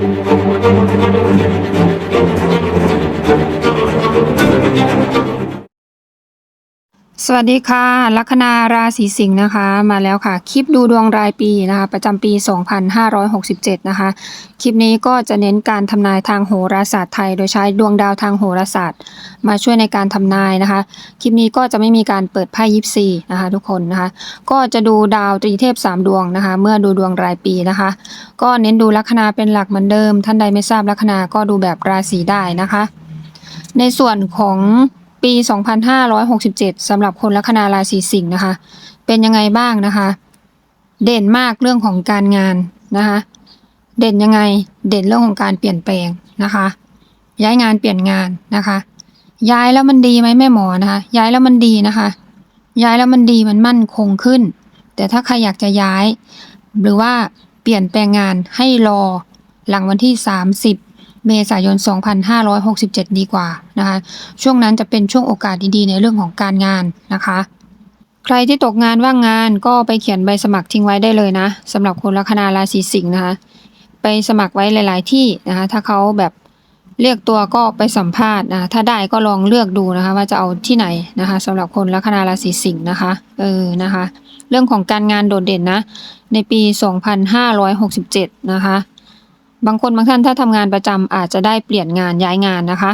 Thank you. สวัสดีค่ะ ลัคนาราศีสิงห์นะคะ มาแล้วค่ะ คลิปดูดวงรายปีนะคะ ประจำปี 2567 นะคะ คลิปนี้ก็จะเน้นการทำนายทางโหราศาสตร์ไทย โดยใช้ดวงดาวทางโหราศาสตร์ มาช่วยในการทำนายนะคะ คลิปนี้ก็จะไม่มีการเปิดไพ่ยิปซีนะคะทุกคนนะคะ ก็จะดูดาวตรีเทพ 3 ดวงนะคะ เมื่อดูดวงรายปีนะคะ ก็เน้นดูลัคนาเป็นหลักเหมือนเดิม ท่านใดไม่ทราบลัคนาก็ดูแบบราศีได้นะคะ ในส่วนของ ปี 2567สำหรับคนลัคนาราศีสิงห์นะคะ เป็นยังไงบ้างนะคะ เด่นมากเรื่องของการงานนะคะ เด่นยังไง เด่นเรื่องของการเปลี่ยนแปลงนะคะ ย้ายงานเปลี่ยนงานนะคะ ย้ายแล้วมันดีไหมแม่หมอนะคะ ย้ายแล้วมันดีนะคะ ย้ายแล้วมันดีมันมั่นคงขึ้น แต่ถ้าใครอยากจะย้าย หรือว่าเปลี่ยนแปลงงานให้รอหลังวันที่ 30 เมษายน 2567 ดีกว่านะคะ ช่วงนั้นจะเป็นช่วงโอกาสดีๆในเรื่องของการงานนะคะ ใครที่ตกงานว่างงานก็ไปเขียนใบสมัครทิ้งไว้ได้เลยนะสำหรับคนลัคนาราศีสิงห์นะคะ ไปสมัครไว้หลาย ๆ ที่นะคะ ถ้าเขาแบบเรียกตัวก็ไปสัมภาษณ์นะถ้าได้ก็ลองเลือกดูนะคะว่าจะเอาที่ไหนนะคะสำหรับคนลัคนาราศีสิงห์นะคะ เออนะคะ เรื่องของการงานโดดเด่นนะ ในปี 2567 นะคะ บางคนบางท่านถ้าทำงานประจำอาจจะได้เปลี่ยนงานย้ายงานนะคะ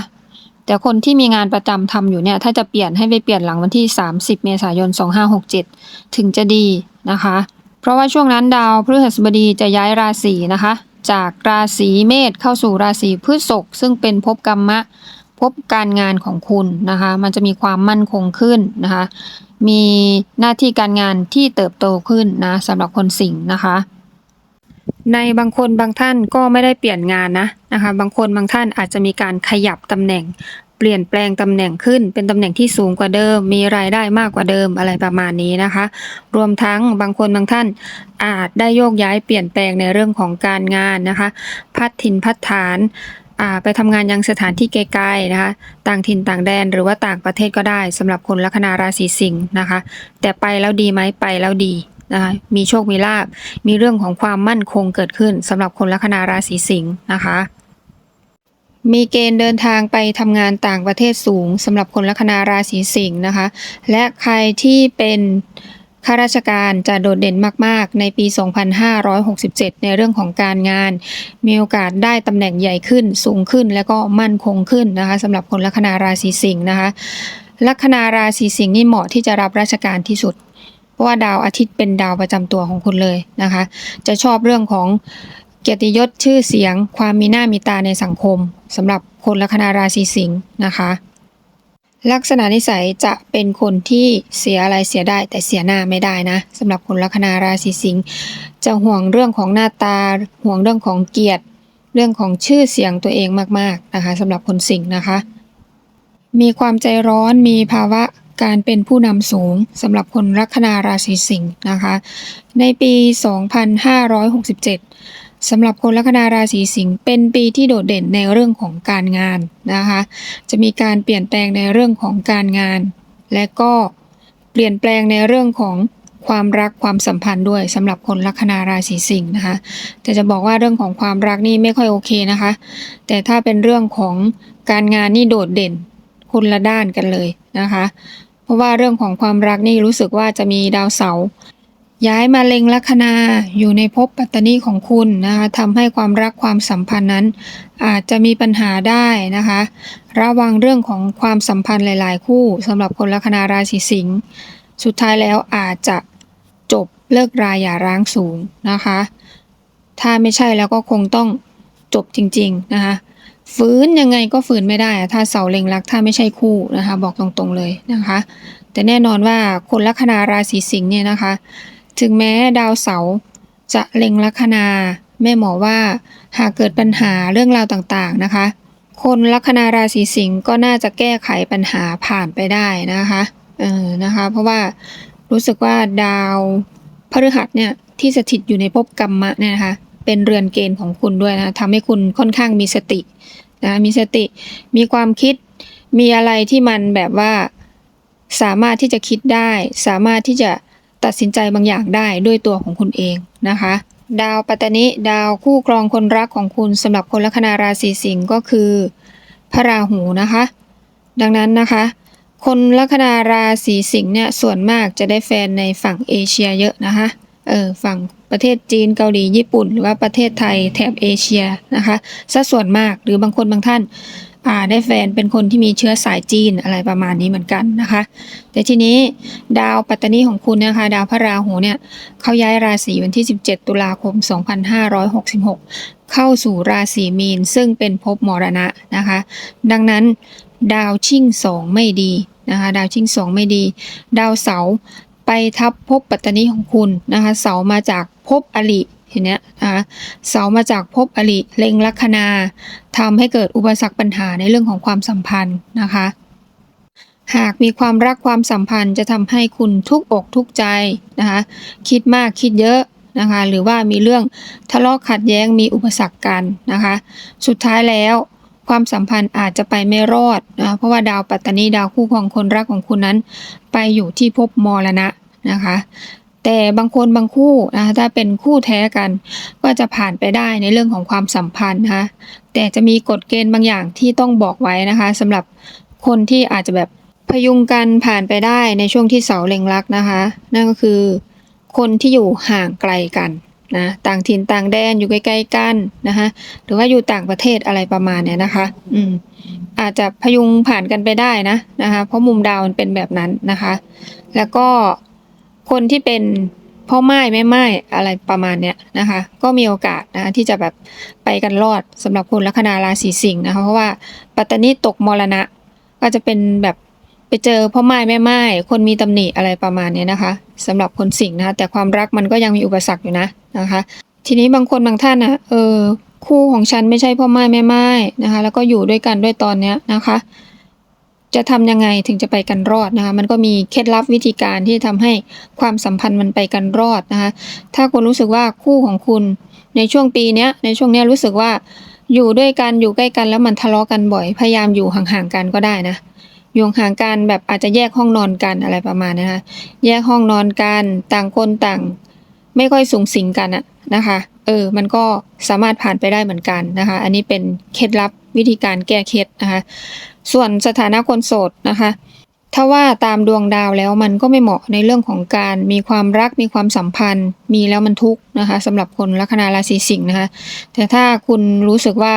แต่คนที่มีงานประจำทำอยู่เนี่ยถ้าจะเปลี่ยนให้ไปเปลี่ยนหลังวันที่ 30 เมษายน 2567 ถึงจะดีนะคะ เพราะว่าช่วงนั้นดาวพฤหัสบดีจะย้ายราศีนะคะ จากราศีเมษเข้าสู่ราศีพฤษภซึ่งเป็นภพกรรมะภพการงานของคุณนะคะ มันจะมีความมั่นคงขึ้นนะคะ มีหน้าที่การงานที่เติบโตขึ้นนะสำหรับคนสิงห์นะคะ ในบางคนบางท่านก็ไม่ได้เปลี่ยนงานนะนะคะ บางคนบางท่านอาจจะมีการขยับตำแหน่ง เปลี่ยนแปลงตำแหน่งขึ้น เป็นตำแหน่งที่สูงกว่าเดิม มีรายได้มากกว่าเดิมอะไรประมาณนี้นะคะ รวมทั้งบางคนบางท่านอาจได้โยกย้ายเปลี่ยนแปลงในเรื่องของการงานนะคะ พัดถิ่นพัดฐานไปทำงานยังสถานที่ไกลๆนะคะ ต่างถิ่นต่างแดนหรือว่าต่างประเทศก็ได้สำหรับคนลัคนาราศีสิงห์นะคะ แต่ไปแล้วดีไหมไปแล้วดี นะคะมีโชคมีลาบ มีเรื่องของความมั่นคงเกิดขึ้นสำหรับคนลัคนาราศีสิงห์นะคะ มีเกณฑ์เดินทางไปทำงานต่างประเทศสูงสำหรับคนลัคนาราศีสิงห์นะคะ และใครที่เป็นข้าราชการจะโดดเด่นมาก ๆ ในปี 2567 ในเรื่องของการงาน มีโอกาสได้ตำแหน่งใหญ่ขึ้น สูงขึ้น และก็มั่นคงขึ้นนะคะสำหรับคนลัคนาราศีสิงห์นะคะ ลัคนาราศีสิงห์นี่เหมาะที่จะรับราชการที่สุด เพราะว่าดาวอาทิตย์เป็นดาวประจำตัวของคุณเลยนะคะ จะชอบเรื่องของเกียรติยศชื่อเสียง ความมีหน้ามีตาในสังคมสำหรับคนลัคนาราศีสิงห์นะคะ ลักษณะนิสัยจะเป็นคนที่เสียอะไรเสียได้ แต่เสียหน้าไม่ได้นะสำหรับคนลัคนาราศีสิงห์จะห่วงเรื่องของหน้าตาห่วงเรื่องของเกียรติ เรื่องของชื่อเสียงตัวเองมากๆนะคะสำหรับคนสิงห์นะคะมีความใจร้อน มีภาวะ การเป็นผู้นำสูงสำหรับคนลัคนาราศีสิงห์นะคะ ในปี 2567สำหรับคนลัคนาราศีสิงห์เป็นปีที่โดดเด่นในเรื่องของการงานนะคะ จะมีการเปลี่ยนแปลงในเรื่องของการงาน และก็เปลี่ยนแปลงในเรื่องของความรักความสัมพันธ์ด้วยสำหรับคนลัคนาราศีสิงห์นะคะ แต่จะบอกว่าเรื่องของความรักนี่ไม่ค่อยโอเคนะคะ แต่ถ้าเป็นเรื่องของการงานนี่โดดเด่นคนละด้านกันเลยนะคะ เพราะว่าเรื่องของความรักนี่รู้สึกว่าจะมีดาวเสาร์ย้ายมาเล็งลัคนาอยู่ในภพปัตตนีของคุณนะคะทำให้ความรักความสัมพันธ์นั้น อาจจะมีปัญหาได้นะคะ ระวังเรื่องของความสัมพันธ์หลาย ๆ คู่สำหรับคนลัคนาราศีสิงห์สุดท้ายแล้วอาจจะจบเลิกราอย่าร้างสูงนะคะ ถ้าไม่ใช่แล้วก็คงต้องจบจริง ๆ นะคะ ฟื้นยังไงก็ฟื้นไม่ได้ถ้าเสาเล็งรักถ้าไม่ใช่คู่นะคะ บอกตรงๆเลยนะคะ แต่แน่นอนว่าคนลัคนาราศีสิงห์เนี่ยนะคะ ถึงแม้ดาวเสาจะเล็งลัคนาแม่หมอว่าหากเกิดปัญหาเรื่องราวต่างๆนะคะ คนลัคนาราศีสิงห์ก็น่าจะแก้ไขปัญหาผ่านไปได้นะคะเออนะคะ เพราะว่ารู้สึกว่าดาวพฤหัสเนี่ยที่สถิตอยู่ในภพกรรมะเนี่ยนะคะ เป็นเรือนเกณฑ์ของคุณด้วยนะทำให้คุณค่อนข้างมีสตินะมีสติมีความคิดมีอะไรที่มันแบบว่าสามารถที่จะคิดได้ สามารถที่จะตัดสินใจบางอย่างได้ด้วยตัวของคุณเองนะคะ ดาวปัตตนิดาวคู่ครองคนรักของคุณสำหรับคนลัคนาราศีสิงห์ก็คือพระราหูนะคะ ดังนั้นนะคะ คนลัคนาราศีสิงห์เนี่ยส่วนมากจะได้แฟนในฝั่งเอเชียเยอะนะคะ เออฝั่งประเทศจีนเกาหลีญี่ปุ่น หรือว่าประเทศไทยแถบเอเชียนะคะซะส่วนมากหรือบางคนบางท่านอ่าได้แฟนเป็นคนที่มีเชื้อสายจีนอะไรประมาณนี้เหมือนกันนะคะ แต่ทีนี้ดาวปัตตานีของคุณนะคะ ดาวพระราหูเนี่ยเขาย้ายราศีวันที่ 17 ตุลาคม 2566 เข้าสู่ราศีมีน ซึ่งเป็นภพมรณะนะคะ ดังนั้นดาวชิ่งสองไม่ดีนะคะ ดาวชิ่งสองไม่ดี ดาวเสา ไปทับภพปัตตนีของคุณนะคะ เสามาจากภพอริเห็นเนี้ยนะคะเสามาจากภพอริเล็งลัคนาทำให้เกิดอุปสรรคปัญหาในเรื่องของความสัมพันธ์นะคะ หากมีความรักความสัมพันธ์จะทำให้คุณทุกอกทุกใจนะคะคิดมากคิดเยอะนะคะหรือว่ามีเรื่องทะเลาะขัดแย้งมีอุปสรรคกันนะคะ สุดท้ายแล้ว ความสัมพันธ์อาจจะไปไม่รอดนะเพราะว่าดาวปัตตานีดาวคู่ของคนรักของคุณนั้น ไปอยู่ที่ภพมรณะนะคะ แต่บางคนบางคู่นะคะถ้าเป็นคู่แท้กัน ก็จะผ่านไปได้ในเรื่องของความสัมพันธ์นะคะแต่จะมีกฎเกณฑ์บางอย่างที่ต้องบอกไว้นะคะสำหรับคนที่อาจจะแบบพยุงกันผ่านไปได้ในช่วงที่เสาเล็งรักนะคะ นั่นก็คือคนที่อยู่ห่างไกลกัน นะต่างถิ่นต่างแดนอยู่ใกล้ๆกันนะคะหรือว่าอยู่ต่างประเทศอะไรประมาณเนี้ยนะคะ อืมอาจจะพยุงผ่านกันไปได้นะนะคะ เพราะมุมดาวมันเป็นแบบนั้นนะคะ แล้วก็คนที่เป็นพ่อไม้แม่ไม้อะไรประมาณเนี้ยนะคะ ก็มีโอกาสนะะที่จะแบบไปกันรอดสำหรับคนลัคนาราศีสิงห์นะคะเพราะว่าปัตตานีตกมรณะ ก็จะเป็นแบบ เจอพ่อไม้แม่ไม้คนมีตำหนิอะไรประมาณนี้นะคะสำหรับคนสิงห์นะคะแต่ความรักมันก็ยังมีอุปสรรคอยู่นะนะคะ ทีนี้บางคนบางท่านนะเออคู่ของฉันไม่ใช่พ่อไม้แม่ไม้นะคะ แล้วก็อยู่ด้วยกันด้วยตอนเนี้ยนะคะ จะทำยังไงถึงจะไปกันรอดนะคะ มันก็มีเคล็ดลับวิธีการที่ทำให้ความสัมพันธ์มันไปกันรอดนะคะ ถ้าคุณรู้สึกว่าคู่ของคุณในช่วงปีเนี้ยในช่วงเนี้ยรู้สึกว่าอยู่ด้วยกันอยู่ใกล้กันแล้วมันทะเลาะกันบ่อย พยายามอยู่ห่างๆกันก็ได้นะ อยู่ห่างกันแบบอาจจะแยกห้องนอนกันอะไรประมาณนี้นะคะ แยกห้องนอนกันต่างคนต่าง ไม่ค่อยสูงสิงกันอะนะคะ เออ มันก็สามารถผ่านไปได้เหมือนกันนะคะ อันนี้เป็นเคล็ดลับวิธีการแก้เคล็ดนะคะ ส่วนสถานะคนโสดนะคะถ้าว่าตามดวงดาวแล้วมันก็ไม่เหมาะในเรื่องของการมีความรักมีความสัมพันธ์ มีแล้วมันทุกข์นะคะสำหรับคนลัคนาราศีสิงห์นะคะ แต่ถ้าคุณรู้สึกว่า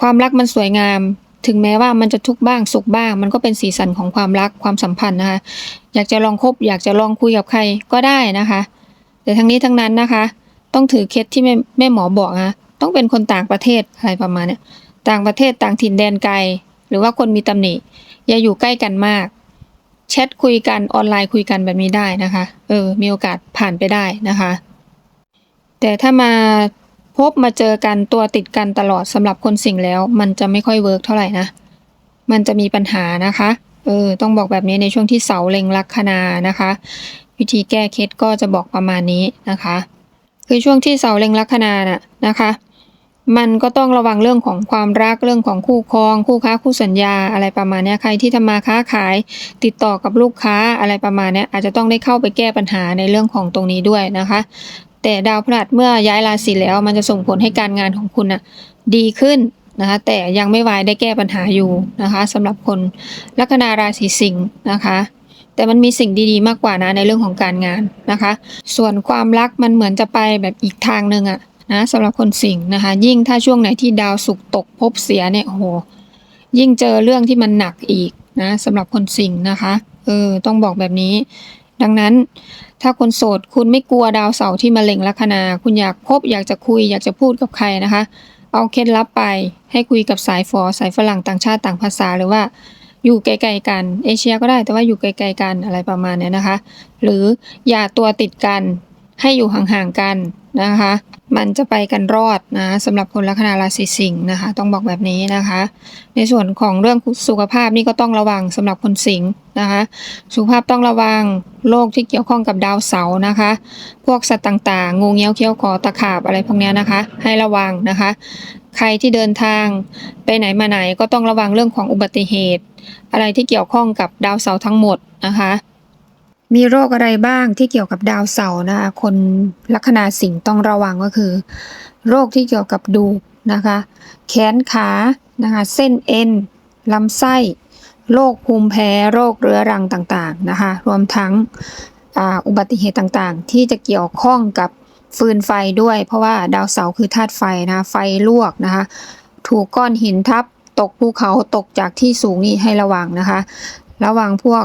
ความรักมันสวยงาม ถึงแม้ว่ามันจะทุกข์บ้างสุขบ้าง มันก็เป็นสีสันของความรักความสัมพันธ์นะคะ อยากจะลองคบ อยากจะลองคุยกับใครก็ได้นะคะ แต่ทั้งนี้ทั้งนั้นนะคะ ต้องถือเคล็ดที่แม่แม่หมอบอกนะต้องเป็นคนต่างประเทศอะไรประมาณเนี้ยต่างประเทศต่างถิ่นแดนไกล หรือว่าคนมีตำหนิอย่าอยู่ใกล้กันมากแชทคุยกันออนไลน์คุยกันแบบนี้ได้นะคะ เออ มีโอกาสผ่านไปได้นะคะ แต่ถ้ามา พบมาเจอกันตัวติดกันตลอดสำหรับคนสิงแล้ว มันจะไม่ค่อยเวิร์กเท่าไหร่นะ มันจะมีปัญหานะคะ เออ ต้องบอกแบบนี้ในช่วงที่เสาเล็งลัคนานะคะ วิธีแก้เคล็ดก็จะบอกประมาณนี้นะคะ คือช่วงที่เสาเล็งลัคนาน่ะนะคะ มันก็ต้องระวังเรื่องของความรักเรื่องของคู่ครอง คู่ค้าคู่สัญญาอะไรประมาณนี้ใครที่ทำมาค้าขาย ติดต่อกับลูกค้าอะไรประมาณนี้อาจจะต้องได้เข้าไปแก้ปัญหาในเรื่องของตรงนี้ด้วยนะคะ แต่ดาวพฤหัสเมื่อย้ายราศีแล้ว มันจะส่งผลให้การงานของคุณน่ะดีขึ้นนะคะแต่ยังไม่วายได้แก้ปัญหาอยู่นะคะสำหรับคนลัคนาราศีสิงห์นะคะแต่มันมีสิ่งดีๆมากกว่านะในเรื่องของการงานนะคะ ส่วนความรักมันเหมือนจะไปแบบอีกทางหนึ่งอะนะสำหรับคนสิงห์นะคะ ยิ่งถ้าช่วงไหนที่ดาวศุกตกภพเสียเนี่ยโหยิ่งเจอเรื่องที่มันหนักอีกนะสำหรับคนสิงห์นะคะเออต้องบอกแบบนี้ ดังนั้น ถ้าคนโสดคุณไม่กลัวดาวเสาร์ที่มาเล็งลัคนา คุณอยากพบอยากจะคุย อยากจะพูดกับใครนะคะ เอาเคล็ดลับไปให้คุยกับสายฟอสายฝรั่งต่างชาติต่างภาษาหรือว่าอยู่ไกลๆกัน เอเชียก็ได้แต่ว่าอยู่ไกลๆกันอะไรประมาณนี้นะคะ หรืออย่าตัวติดกัน ให้อยู่ห่างๆกันนะคะ มันจะไปกันรอดนะสำหรับคนลัคนาราศีสิงห์นะคะ ต้องบอกแบบนี้นะคะ ในส่วนของเรื่องสุขภาพนี่ก็ต้องระวังสำหรับคนสิงห์นะคะ สุขภาพต้องระวังโรคที่เกี่ยวข้องกับดาวเสาร์นะคะ พวกสัตว์ต่างๆ งูเงี้ยวเขี้ยวขอตะขาบอะไรพวกเนี้ยนะคะ ให้ระวังนะคะ ใครที่เดินทางไปไหนมาไหนก็ต้องระวังเรื่องของอุบัติเหตุ อะไรที่เกี่ยวข้องกับดาวเสาร์ทั้งหมดนะคะ มีโรคอะไรบ้างที่เกี่ยวกับดาวเสาร์นะคะคนลัคนาสิงห์ต้องระวังก็คือ โรคที่เกี่ยวกับดูนะคะ แขนขานะคะเส้นเอ็นลำไส้โรคภูมิแพ้โรคเรื้อรังต่างๆนะคะรวมทั้งอ,อุบัติเหตุต่างๆ ที่จะเกี่ยวข้องกับฟืนไฟด้วย เพราะว่าดาวเสาร์คือธาตุไฟนะคะไฟลวกนะคะ ถูกก้อนหินทับตกภูเขาตกจากที่สูงนี่ให้ระวังนะคะ ระวังพวก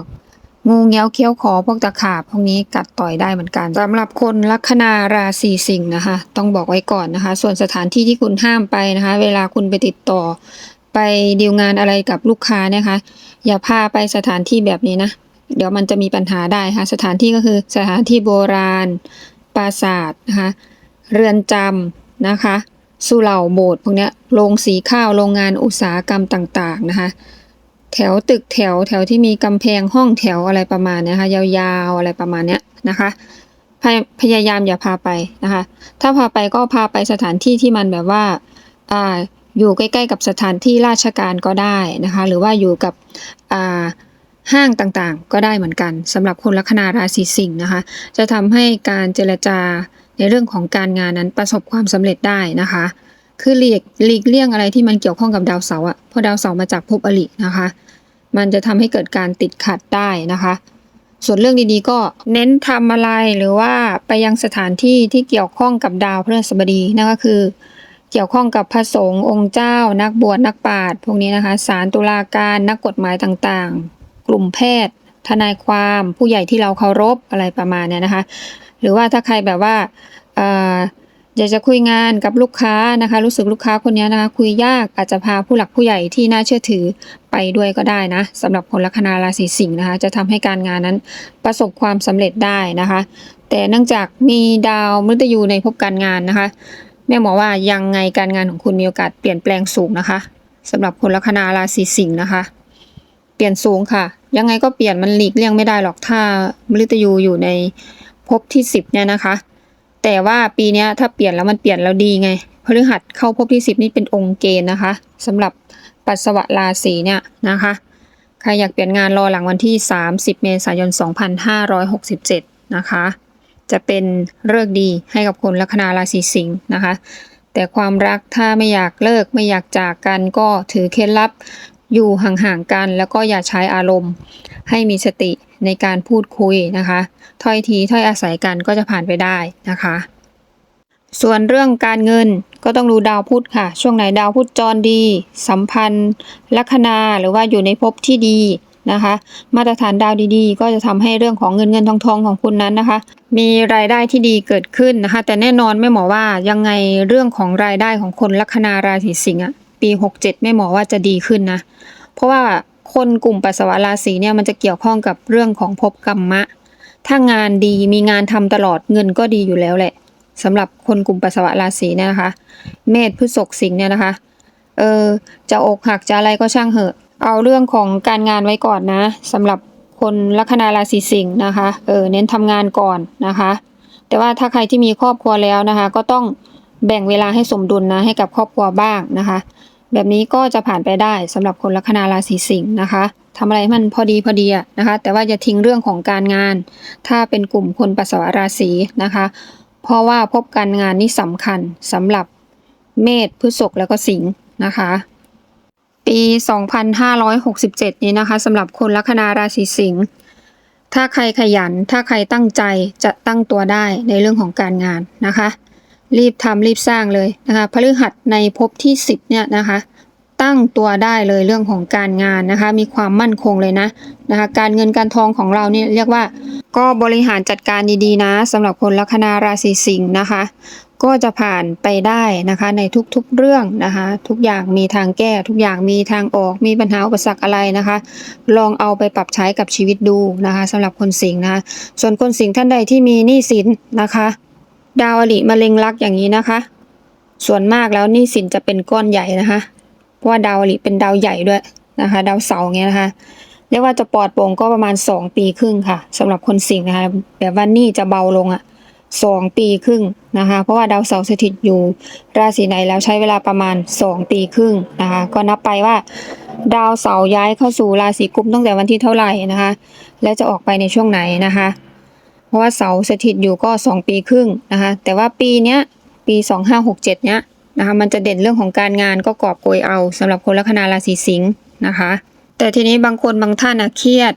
งูเงี้ยวเขี้ยวขอพวกตะขาบพวกนี้กัดต่อยได้เหมือนกันสำหรับคนลัคนาราศีสิงห์นะคะ ต้องบอกไว้ก่อนนะคะ ส่วนสถานที่ที่คุณห้ามไปนะคะ เวลาคุณไปติดต่อ ไปดีลงานอะไรกับลูกค้านะคะ อย่าพาไปสถานที่แบบนี้นะเดี๋ยวมันจะมีปัญหาได้ค่ะ สถานที่ก็คือสถานที่โบราณ ปราสาทนะคะ เรือนจำนะคะ สุเหร่าโบสถ์พวกนี้โรงสีข้าว โรงงานอุตสาหกรรมต่าง ๆ นะคะ แถวตึกแถวแถวที่มีกำแพงห้องแถวอะไรประมาณนี้ค่ะยาวๆอะไรประมาณเนี้ยนะคะพยพยายามอย่าพาไปนะคะ ถ้าพาไปก็พาไปสถานที่ที่มันแบบว่าอ่าอยู่ใกล้ๆกับสถานที่ราชการก็ได้นะคะ หรือว่าอยู่กับอ่าห้างต่างๆ ก็ได้เหมือนกันสำหรับคนลัคนาราศีสิงห์นะคะ จะทำให้การเจรจาในเรื่องของการงานนั้นประสบความสำเร็จได้นะคะ คือหลีกหลีกเลี่ยงอะไรที่มันเกี่ยวข้องกับดาวเสาร์อะเพราะดาวเสาร์มาจากภพอรินะคะ มันจะทำให้เกิดการติดขัดได้นะคะ ส่วนเรื่องดีๆก็เน้นทำอะไรหรือว่าไปยังสถานที่ที่เกี่ยวข้องกับดาวพฤหัสบดีนั่นก็คือ เกี่ยวข้องกับพระสงฆ์องค์เจ้า นักบวชนักปราชญ์พวกนี้นะคะศาลตุลาการนักกฎหมายต่างๆ กลุ่มแพทย์ ทนายความผู้ใหญ่ที่เราเคารพอะไรประมาณเนี้ยนะคะ หรือว่าถ้าใครแบบว่าเอ่อ อยากจะคุยงานกับลูกค้านะคะ รู้สึกลูกค้าคนนี้นะคะ คุยยากอาจจะพาผู้หลักผู้ใหญ่ที่น่าเชื่อถือไปด้วยก็ได้นะสำหรับคนลัคนาราศีสิงห์นะคะ จะทำให้การงานนั้นประสบความสำเร็จได้นะคะ แต่เนื่องจากมีดาวมฤตยูในภพการงานนะคะ แม่หมอว่ายังไงการงานของคุณมีโอกาสเปลี่ยนแปลงสูงนะคะสำหรับคนลัคนาราศีสิงห์นะคะ เปลี่ยนสูงค่ะ ยังไงก็เปลี่ยนมันหลีกเลี่ยงไม่ได้หรอกถ้ามฤตยูอยู่ในภพที่สิบเนี่ยนะคะ แต่ว่าปีนี้ถ้าเปลี่ยนแล้วมันเปลี่ยนแล้วดีไงพฤหัสเข้าภพที่สิบนี่เป็นองค์เกณฑ์นะคะสำหรับปัสสาวะราศีเนี่ยนะคะใครอยากเปลี่ยนงานรอหลังวันที่ 30 เมษายน 2567 นะคะ จะเป็นเลิกดีให้กับคนลัคนาราศีสิงห์นะคะ แต่ความรักถ้าไม่อยากเลิกไม่อยากจากกันก็ถือเคล็ดลับ อยู่ห่างๆกัน แล้วก็อย่าใช้อารมณ์ ให้มีสติในการพูดคุยนะคะ ถ้อยทีถ้อยอาศัยกันก็จะผ่านไปได้นะคะ ส่วนเรื่องการเงินก็ต้องดูดาวพุธค่ะ ช่วงไหนดาวพุธจรดี สัมพันธ์ลัคนาหรือว่าอยู่ในภพที่ดีนะคะ มาตรฐานดาวดีๆ ก็จะทำให้เรื่องของเงินเงินทองทองของคุณนั้นนะคะ มีรายได้ที่ดีเกิดขึ้นนะคะ แต่แน่นอนแม่หมอว่ายังไงเรื่องของรายได้ของคนลัคนาราศีสิงห์อะ ปี 67แม่หมอว่าจะดีขึ้นนะ เพราะว่าคนกลุ่มปัสสาวะราศีเนี่ยมันจะเกี่ยวข้องกับเรื่องของภพกรรมะ ถ้างานดีมีงานทำตลอดเงินก็ดีอยู่แล้วแหละสำหรับคนกลุ่มปัสสาวะราศีเนี่ยนะคะ เมษพฤษภสิงห์เนี่ยนะคะ เออจะอกหักจะอะไรก็ช่างเหอะ เอาเรื่องของการงานไว้ก่อนนะสำหรับคนลัคนาราศีสิงห์นะคะ เออเน้นทำงานก่อนนะคะ แต่ว่าถ้าใครที่มีครอบครัวแล้วนะคะ ก็ต้องแบ่งเวลาให้สมดุลนะให้กับครอบครัวบ้างนะคะ แบบนี้ก็จะผ่านไปได้สำหรับคนลัคนาราศีสิงห์นะคะทำอะไรมันพอดีพอดีอะนะคะ แต่ว่าอย่าทิ้งเรื่องของการงาน ถ้าเป็นกลุ่มคนปัสสาวะราศีนะคะ เพราะว่าพบการงานนี่สำคัญสำหรับเมษพฤษภแล้วก็สิงห์นะคะ ปี 2567 นี้นะคะสำหรับคนลัคนาราศีสิงห์ถ้าใครขยัน ถ้าใครตั้งใจจะตั้งตัวได้ในเรื่องของการงานนะคะ รีบทำรีบสร้างเลยนะคะพฤหัสในภพที่ 10เนี่ยนะคะตั้งตัวได้เลยเรื่องของการงานนะคะ มีความมั่นคงเลยนะนะคะ การเงินการทองของเราเนี่ยเรียกว่า ก็บริหารจัดการดีๆนะสำหรับคนลัคนาราศีสิงห์นะคะ ก็จะผ่านไปได้นะคะในทุกๆเรื่องนะคะ ทุกอย่างมีทางแก้ ทุกอย่างมีทางออกมีปัญหาอุปสรรคอะไรนะคะ ลองเอาไปปรับใช้กับชีวิตดูนะคะสำหรับคนสิงห์นะคะส่วนคนสิงห์ท่านใดที่มีหนี้สินนะคะ ดาวอลิมะเร็งรักอย่างนี้นะคะ ส่วนมากแล้วนี้สินจะเป็นก้อนใหญ่นะคะ เพราะว่าดาวอลิเป็นดาวใหญ่ด้วยนะคะ ดาวเสาร์เงี้ยนะคะ เรียกว่าจะปลอดโปร่งก็ประมาณ2ปีครึ่งค่ะสำหรับคนสิงห์นะคะ แบบว่านี้จะเบาลงอะ่ะสองปีครึ่งนะคะ เพราะว่าดาวเสาร์สถิตอยู่ ราศีไหนแล้วใช้เวลาประมาณ2ปีครึ่งนะคะ ก็นับไปว่า ดาวเสาร์ย้ายเข้าสู่ราศีกุมตั้งแต่วันที่เท่าไหร่นะคะ และจะออกไปในช่วงไหนนะคะ เพราะว่าเสาสถิตอยู่ก็ 2 ปีครึ่งนะคะ แต่ว่าปีเนี้ยปี 2567 เนี้ยนะคะมันจะเด่นเรื่องของการงานก็กอบโกยเอาสำหรับคนลัคนาราศีสิงห์นะคะ แต่ทีนี้บางคนบางท่านนะเครียด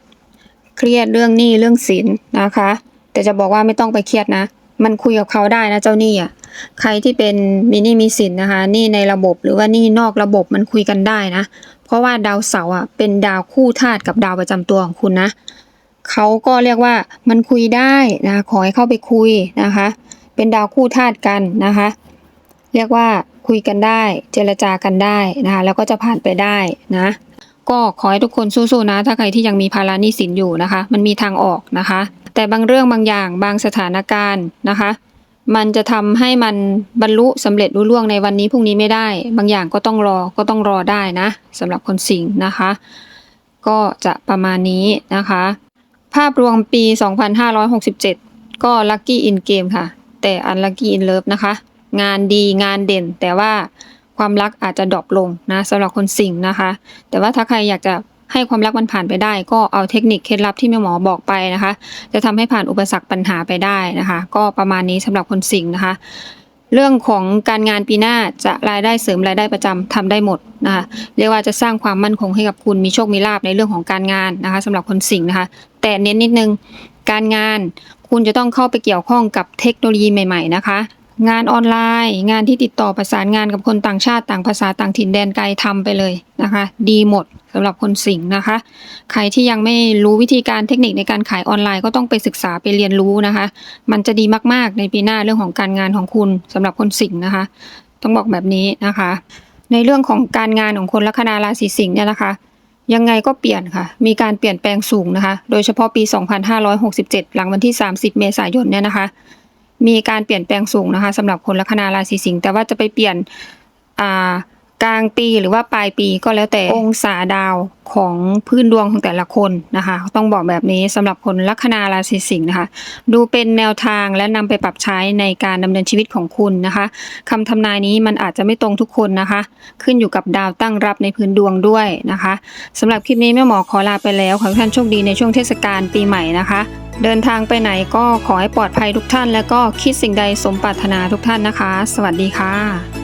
เครียดเรื่องหนี้เรื่องสินนะคะ แต่จะบอกว่าไม่ต้องไปเครียดนะ มันคุยกับเขาได้นะเจ้าหนี้อะใครที่เป็นมีหนี้มีสินนะคะหนี้ในระบบหรือว่าหนี้นอกระบบมันคุยกันได้นะ เพราะว่าดาวเสาร์อะเป็นดาวคู่ธาตุกับดาวประจำตัวของคุณนะ เขาก็เรียกว่ามันคุยได้นะขอให้เข้าไปคุยนะคะ เป็นดาวคู่ธาตุกันนะคะ เรียกว่าคุยกันได้ เจรจากันได้นะคะ แล้วก็จะผ่านไปได้นะ ก็ขอให้ทุกคนสู้ๆนะ ถ้าใครที่ยังมีภาระหนี้สินอยู่นะคะ มันมีทางออกนะคะ แต่บางเรื่องบางอย่างบางสถานการณ์นะคะ มันจะทำให้มันบรรลุสำเร็จรุ่ล่วงในวันนี้พรุ่งนี้ไม่ได้ บางอย่างก็ต้องรอก็ต้องรอได้นะสำหรับคนสิงห์นะคะ ก็จะประมาณนี้นะคะ ภาพรวมปี 2567 ก็ Lucky in Game ค่ะ แต่ Unlucky in Love นะคะ งานดีงานเด่น แต่ว่าความรักอาจจะดรอปลงนะสำหรับคนสิงห์นะคะ แต่ว่าถ้าใครอยากจะให้ความรักมันผ่านไปได้ ก็เอาเทคนิคเคล็ดลับที่แม่หมอบอกไปนะคะ จะทำให้ผ่านอุปสรรคปัญหาไปได้นะคะ ก็ประมาณนี้สำหรับคนสิงห์นะคะ เรื่องของการงานปีหน้าจะรายได้เสริมรายได้ประจำทำได้หมดนะคะเรียกว่าจะสร้างความมั่นคงให้กับคุณมีโชคมีลาภในเรื่องของการงานนะคะสำหรับคนสิงห์นะคะ แต่เน้นนิดนึง การงานคุณจะต้องเข้าไปเกี่ยวข้องกับเทคโนโลยีใหม่ ๆ นะคะ งานออนไลน์ งานที่ติดต่อประสานงานกับคนต่างชาติต่างภาษาต่างถิ่นแดนไกลทำไปเลยนะคะ ดีหมดสำหรับคนสิงห์นะคะ ใครที่ยังไม่รู้วิธีการเทคนิคในการขายออนไลน์ก็ต้องไปศึกษาไปเรียนรู้นะคะ มันจะดีมากๆในปีหน้าเรื่องของการงานของคุณสำหรับคนสิงห์นะคะ ต้องบอกแบบนี้นะคะ ในเรื่องของการงานของคนลัคนาราศีสิงห์เนี่ยนะคะ ยังไงก็เปลี่ยนค่ะ มีการเปลี่ยนแปลงสูงนะคะ โดยเฉพาะปี 2567 หลังวันที่ 30 เมษายนเนี่ยนะคะ มีการเปลี่ยนแปลงสูงนะคะสำหรับคนลัคนาราศีสิงห์แต่ว่าจะไปเปลี่ยนอ่า กลางปีหรือว่าปลายปีก็แล้วแต่องศาดาวของพื้นดวงของแต่ละคนนะคะ ต้องบอกแบบนี้สำหรับคนลัคนาราศีสิงห์นะคะ ดูเป็นแนวทางและนำไปปรับใช้ในการดำเนินชีวิตของคุณนะคะคำทำนายนี้มันอาจจะไม่ตรงทุกคนนะคะ ขึ้นอยู่กับดาวตั้งรับในพื้นดวงด้วยนะคะสำหรับคลิปนี้แม่หมอขอลาไปแล้วขอให้ท่านโชคดีในช่วงเทศกาลปีใหม่นะคะ เดินทางไปไหนก็ขอให้ปลอดภัยทุกท่าน และก็คิดสิ่งใดสมปรารถนาทุกท่านนะคะ สวัสดีค่ะ